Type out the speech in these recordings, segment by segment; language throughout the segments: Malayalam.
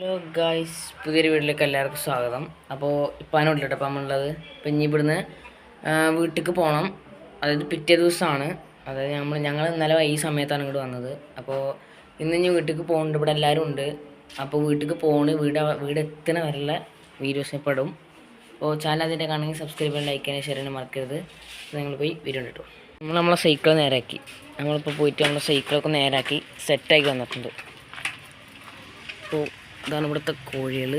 ഹലോ ഗായ്സ് പുതിയൊരു വീട്ടിലേക്ക് എല്ലാവർക്കും സ്വാഗതം. അപ്പോൾ ഇപ്പം ഉള്ളിട്ട് അപ്പം നമ്മളുള്ളത്. ഇപ്പം ഇനി ഇവിടുന്ന് വീട്ടിലേക്ക് പോകണം അതായത് പിറ്റേ ദിവസമാണ്. അതായത് നമ്മൾ ഞങ്ങൾ ഇന്നലെ ഈ സമയത്താണ് ഇങ്ങോട്ട് വന്നത്. അപ്പോൾ ഇന്ന് ഇനി വീട്ടിലേക്ക് പോകുന്നുണ്ട് ഇവിടെ എല്ലാവരും ഉണ്ട്. അപ്പോൾ വീട്ടിലേക്ക് പോണ് വീട് വീട് എത്തുന്ന വരെയുള്ള വീഡിയോസ് പെടും അപ്പോൾ ചാനൽ അതിന്റെ കാണണമെങ്കിൽ സബ്സ്ക്രൈബ് ചെയ്യാൻ ലൈക്ക് ചെയ്യാൻ ഷെയർ ചെയ്യാൻ മറക്കരുത്. നിങ്ങൾ പോയി വീഡിയോ കിട്ടും നമ്മൾ നമ്മളെ സൈക്കിൾ നേരാക്കി. നമ്മളിപ്പോൾ പോയിട്ട് നമ്മളെ സൈക്കിളൊക്കെ നേരാക്കി സെറ്റാക്കി വന്നിട്ടുണ്ട്. അപ്പോൾ ഇതാണ് ഇവിടുത്തെ കോഴികൾ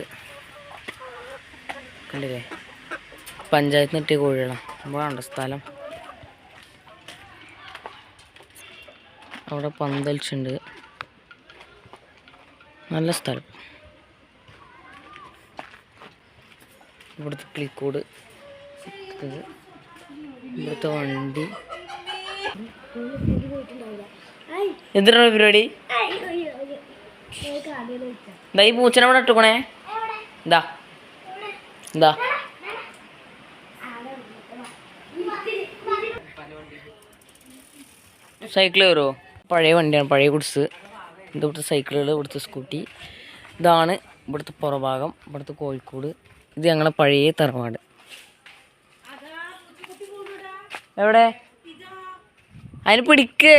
കണ്ടില്ലേ? പഞ്ചായത്ത് നിന്ന് കിട്ടിയ കോഴികളാണ് ഇവിടെയുണ്ട് സ്ഥലം? അവിടെ പന്തലിച്ചുണ്ട്. നല്ല സ്ഥലം. ഇവിടുത്തെ കിളിക്കോട്. ഇവിടുത്തെ വണ്ടി. എന്തിനാണ് പരിപാടി? ഈ പൂച്ചനെ ഇവിടെ ഇട്ടുക്കണേ. ഇതാ ഇതാ സൈക്കിൾ കയറുമോ പഴയ വണ്ടിയാണ് പഴയ കുടിസ് ഇത് ഇവിടുത്തെ സൈക്കിളുകൾ ഇവിടുത്തെ സ്കൂട്ടി. ഇതാണ് ഇവിടുത്തെ പുറഭാഗം ഇവിടുത്തെ കോഴിക്കോട്. ഇത് ഞങ്ങളെ പഴയ തറവാട്. എവിടെ? അതിന് പിടിക്ക്.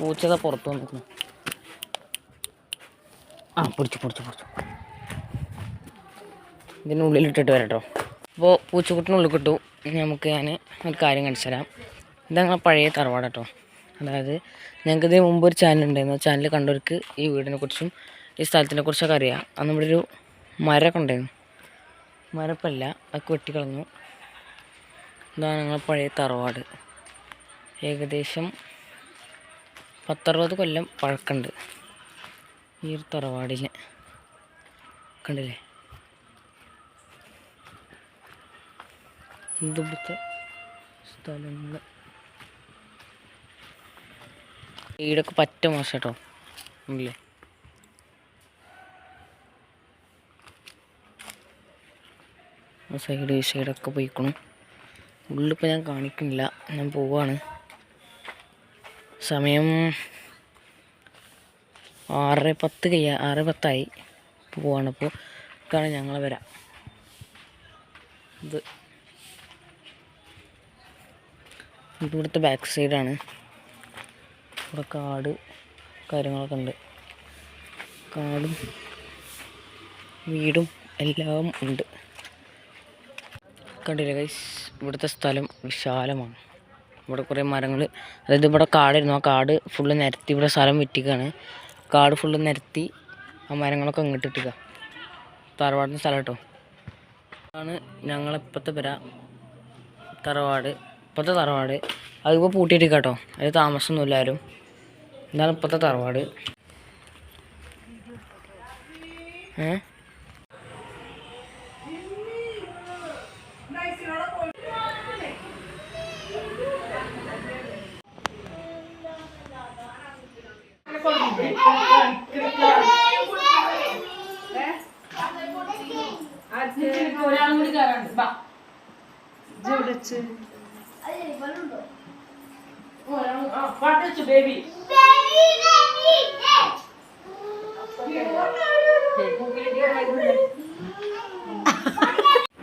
പൂച്ചത പുറത്തു വന്നിരുന്നു ആ പിടിച്ചു പിടിച്ചു പിടിച്ചു. ഇതിനുള്ളിൽ ഇട്ടിട്ട് വരട്ടോ. അപ്പോൾ പൂച്ചക്കുട്ടിനുള്ളിൽ കിട്ടു. നമുക്ക് ഞാൻ ഒരു കാര്യം കാണിച്ചു തരാം. ഇത് ഞങ്ങളെ പഴയ തറവാട് കേട്ടോ അതായത് ഞങ്ങൾക്ക് ഇതിന് മുമ്പ് ഒരു ചാനൽ ഉണ്ടായിരുന്നു. ആ ചാനൽ കണ്ടവർക്ക് ഈ വീടിനെ കുറിച്ചും ഈ സ്ഥലത്തിനെ കുറിച്ചൊക്കെ അറിയാം. അന്ന് നമ്മുടെ ഒരു മരമൊക്കെ ഉണ്ടായിരുന്നു. മരപ്പല്ല അതൊക്കെ വെട്ടിക്കളഞ്ഞു. ഇതാണ് ഞങ്ങളെ പഴയ തറവാട്. ഏകദേശം പത്തറുപത് കൊല്ലം പഴക്കമുണ്ട് ഈ ഒരു തറവാടിന്. കണ്ടില്ലേ? ഇവിടുത്തെ സ്ഥലങ്ങൾ വീടൊക്കെ പറ്റ മോശം കേട്ടോ സൈഡ് ഈ സൈഡൊക്കെ പോയിക്കണം. ഉള്ളിപ്പോൾ ഞാൻ കാണിക്കുന്നില്ല. ഞാൻ പോവാണ്. സമയം ആറ് പത്ത് കയ്യ ആറ് പത്തായി. പോവാണ്. ഇപ്പോൾ ഇതാണ് ഞങ്ങൾ വരാം. ഇത്. ഇവിടുത്തെ ബാക്ക് സൈഡാണ് ഇവിടെ കാട് കാര്യങ്ങളൊക്കെ ഉണ്ട്. കാടും വീടും എല്ലാം ഉണ്ട്. കണ്ടില്ല ഗൈസ് ഇവിടുത്തെ സ്ഥലം വിശാലമാണ്. ഇവിടെ കുറേ മരങ്ങൾ അതായത് ഇവിടെ കാടായിരുന്നു ആ കാട് ഫുള്ള് നിരത്തി ഇവിടെ സ്ഥലം വിറ്റിക്കാണ്. കാട് ഫുള്ള് നിരത്തി ആ മരങ്ങളൊക്കെ ഇങ്ങോട്ട് ഇട്ടുക തറവാടിന്റെ സ്ഥലം കേട്ടോ. ആണ് ഞങ്ങളിപ്പോഴത്തെ പെര. തറവാട്. ഇപ്പോഴത്തെ തറവാട്. അതിപ്പോൾ പൂട്ടിയിട്ടിരിക്കുക കേട്ടോ. അതിൽ താമസമൊന്നുമില്ല ആരും. എന്നാലും ഇപ്പോഴത്തെ തറവാട്.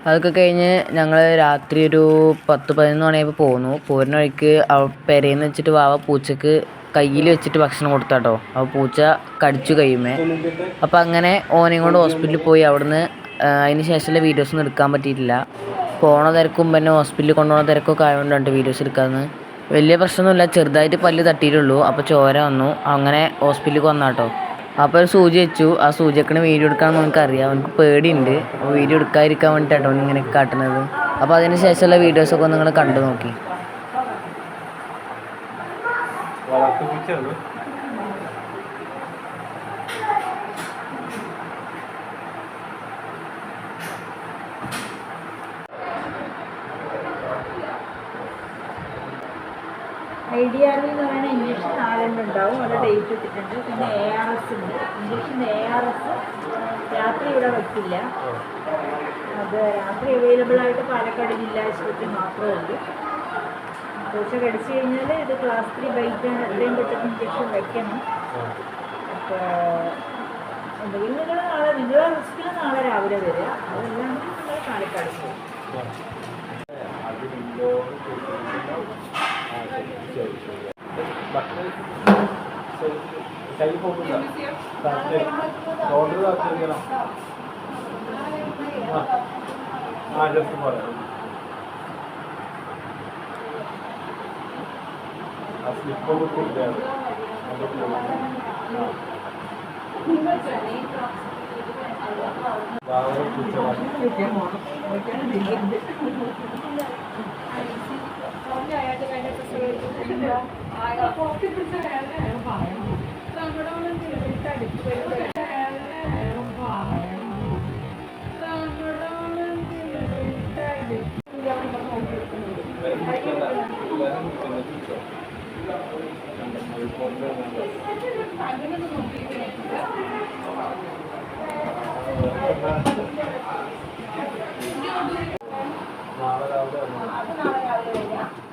അതൊക്കെ കഴിഞ്ഞ് ഞങ്ങൾ രാത്രി ഒരു പത്ത് പതിനൊന്ന് മണിയായപ്പോൾ പോന്നു. പോരുന്ന വഴിക്ക് പെരയെന്ന് വെച്ചിട്ട് വാവ പൂച്ചക്ക് കയ്യിൽ വെച്ചിട്ട് ഭക്ഷണം കൊടുത്താട്ടോ. അപ്പോൾ പൂച്ച കടിച്ചു കഴിയുമേ. അപ്പോൾ അങ്ങനെ ഓനെയും കൊണ്ട് ഹോസ്പിറ്റലിൽ പോയി. അവിടുന്ന് അതിന് ശേഷമുള്ള വീഡിയോസൊന്നും എടുക്കാൻ പറ്റിയിട്ടില്ല. പോണ തിരക്കും പിന്നെ ഹോസ്പിറ്റലിൽ കൊണ്ടുപോകുന്ന തിരക്കൊക്കെ ആയതുകൊണ്ടാണ് വീഡിയോസ് എടുക്കാമെന്ന് വലിയ പ്രശ്നമൊന്നുമില്ല. ചെറുതായിട്ട് പല്ല് തട്ടിയിട്ടുള്ളൂ. അപ്പോൾ ചോര വന്നു. അങ്ങനെ ഹോസ്പിറ്റലിൽ വന്നാട്ടോ. അപ്പോൾ ഒരു സൂചി വെച്ചു. ആ സൂചിക്കണ വീഡിയോ എടുക്കാമെന്ന് നമുക്ക് അറിയാം അവനക്ക് പേടിയുണ്ട് വീഡിയോ എടുക്കാതിരിക്കാൻ വേണ്ടിയിട്ടാട്ടോ ഇങ്ങനെ കാട്ടുന്നത്. അപ്പോൾ അതിന് ശേഷമുള്ള വീഡിയോസൊക്കെ നിങ്ങൾ കണ്ടു നോക്കി. ഐഡിയാറിൽ എന്ന് പറയുന്ന ഇഞ്ചക്ഷൻ നാലെണ്ണം ഉണ്ടാവും. അവിടെ ഡേറ്റ് ഇട്ടിട്ടുണ്ട്. പിന്നെ എ ആർ എസ് ഉണ്ട്. ഇഞ്ചക്ഷൻ എ ആർ എസ് രാത്രി ഇവിടെ വെക്കില്ല. അത് രാത്രി അവൈലബിൾ ആയിട്ട് പാലക്കാട് ജില്ലാ ആശുപത്രി മാത്രമേ ഉള്ളൂ. പൂച്ച കടിച്ചു കഴിഞ്ഞാൽ ഇത് ക്ലാസ് ത്രീ ബൈക്കാണ് എത്രയും പെട്ടെന്ന് ഇഞ്ചക്ഷൻ വയ്ക്കണം അപ്പോൾ എന്തെങ്കിലും നിങ്ങൾ നാളെ നിങ്ങളെ ഹോസ്പിറ്റലിൽ നാളെ രാവിലെ വരിക അതെല്ലാം നിങ്ങൾ പാലക്കാട് പോകും ആ ജസ്റ്റ് പറയാം ആ സ്ലിപ്പ് ഒന്ന് കൊടുത്താണ് രാവിലെ നാളെ രാവിലെ വരണം.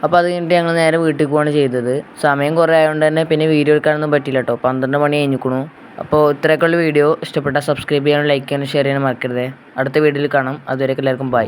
അപ്പോൾ അത് കഴിഞ്ഞിട്ട് ഞങ്ങൾ നേരെ വീട്ടിൽ പോവാണ് ചെയ്തത്. സമയം കുറേ ആയതുകൊണ്ട് തന്നെ പിന്നെ വീഡിയോ എടുക്കാനൊന്നും പറ്റില്ല കേട്ടോ പന്ത്രണ്ട് മണി കഴിഞ്ഞിക്കണു. അപ്പോൾ ഇത്രയൊക്കെയുള്ള വീഡിയോ ഇഷ്ടപ്പെട്ടാൽ സബ്സ്ക്രൈബ് ചെയ്യാനും ലൈക്ക് ചെയ്യാനും ഷെയർ ചെയ്യാനും മറക്കരുത്. അടുത്ത വീഡിയോയിൽ കാണാം. അതുവരെ എല്ലാവർക്കും ബൈ